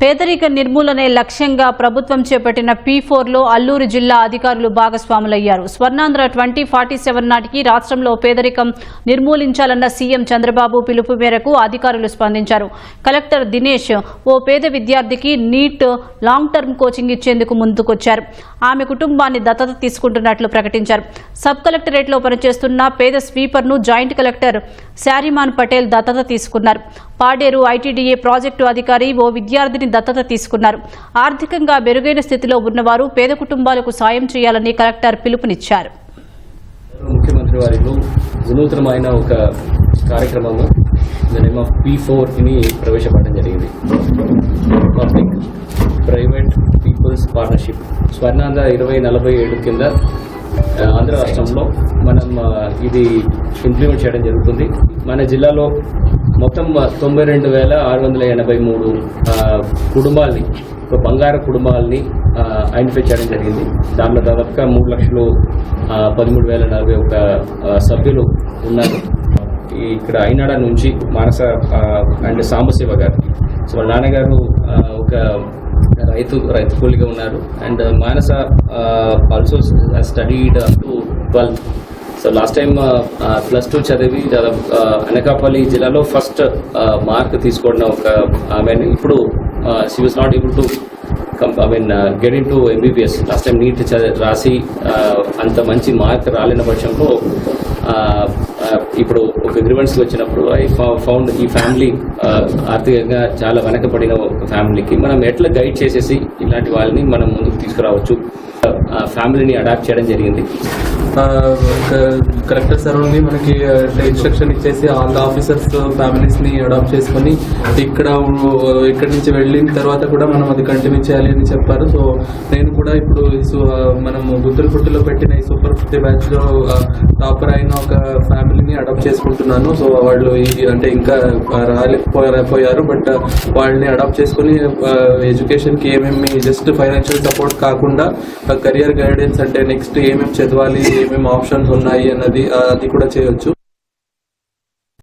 పేదరిక నిర్మూలనే లక్ష్యంగా ప్రభుత్వం చేపట్టిన పీ ఫోర్లో అల్లూరు జిల్లా అధికారులు భాగస్వాములయ్యారు. స్వర్ణాంధ్ర ట్వంటీ ఫార్టీ సెవెన్ నాటికి రాష్ట్రంలో పేదరికం నిర్మూలించాలన్న సీఎం చంద్రబాబు పిలుపు మేరకు అధికారులు స్పందించారు. కలెక్టర్ దినేష్ ఓ పేద విద్యార్థికి నీట్ లాంగ్ టర్మ్ కోచింగ్ ఇచ్చేందుకు ముందుకొచ్చారు. ఆమె కుటుంబాన్ని దత్తత తీసుకుంటున్నట్లు ప్రకటించారు. సబ్ కలెక్టరేట్లో పనిచేస్తున్న పేద స్వీపర్ను జాయింట్ కలెక్టర్ శారిమాన్ పటేల్ దత్తత తీసుకున్నారు. పాడేరు ఐటీడీఏ ప్రాజెక్టు అధికారి ఓ విద్యార్థిని దత్తత తీసుకున్నారు. ఆర్థికంగా మెరుగైన స్థితిలో ఉన్నవారు పేద కుటుంబాలకు సాయం చేయాలని కలెక్టర్ పిలుపునిచ్చారు. ముఖ్యమంత్రి వారిలో వినూత్నమైన ఒక కార్యక్రమంలో ద నేమ్ ఆఫ్ పీ ఫోర్ని ప్రవేశపెట్టడం జరిగింది. Public private people's partnership Swarnandhra ఇరవై నలభై ఏడు కింద ఆంధ్ర రాష్ట్రంలో మనం ఇది ఇంప్లిమెంట్ చేయడం జరుగుతుంది. మన జిల్లాలో మొత్తం తొంభై రెండు వేల ఆరు వందల ఎనభై మూడు కుటుంబాల్ని ఒక బంగారు కుటుంబాలని ఐడెంటిఫై చేయడం జరిగింది. దాంట్లో దాదాపుగా మూడు లక్షలు పదమూడు వేల నలభై ఒక సభ్యులు ఉన్నారు. ఇక్కడ అయినాడ నుంచి మానస అండ్ సాంబశివ గారు. సో వాళ్ళ నాన్నగారు ఒక రైతు రైతు కూలిగా ఉన్నారు. And Manasa also studied up to twelfth so last time plus two చదివి దాదాపు అనకాపల్లి జిల్లాలో ఫస్ట్ మార్క్ తీసుకున్న ఒక ఆమె ఇప్పుడు she was not able to I mean get in to MBBS last time NEET రాసి అంత మంచి మార్క్ రాలేని పక్షంలో ఇప్పుడు ఒక గ్రివెన్స్ వచ్చినప్పుడు ఐ ఫౌండ్ ఈ ఫ్యామిలీ ఆర్థికంగా చాలా వెనకబడిన ఒక ఫ్యామిలీకి మనం ఎట్లా గైడ్ చేసేసి ఇలాంటి వాళ్ళని మనం ముందుకు తీసుకురావచ్చు? ఫ్యామిలీని అడాప్ట్ చేయడం జరిగింది. కలెక్టర్ సార్ ఉండి మనకి ఇన్స్ట్రక్షన్ ఇచ్చేసి ఆల్ ఆఫీసర్స్ ఫ్యామిలీస్ని అడాప్ట్ చేసుకొని ఇక్కడ ఇక్కడి నుంచి వెళ్ళిన తర్వాత కూడా మనం అది కంటిన్యూ చేయాలి అని చెప్పారు. సో నేను కూడా ఇప్పుడు మనం సు- మనము పెట్టిన ఈ సూపర్ ఫిఫ్టీ బ్యాచ్లో టాపర్ అయిన ఒక ఫ్యామిలీ ఫ్యామిలీని అడాప్ట్ చేసుకుంటున్నాను. సో వాళ్ళు ఈ అంటే ఇంకా రాలేకపోయారు బట్ వాళ్ళని అడాప్ట్ చేసుకొని ఎడ్యుకేషన్కి ఏమేమి జస్ట్ ఫైనాన్షియల్ సపోర్ట్ కాకుండా కెరియర్ గైడెన్స్ అంటే నెక్స్ట్ ఏమేమి చదవాలి ఏమేమి ఆప్షన్స్ ఉన్నాయి అన్నది అది కూడా చేయొచ్చు.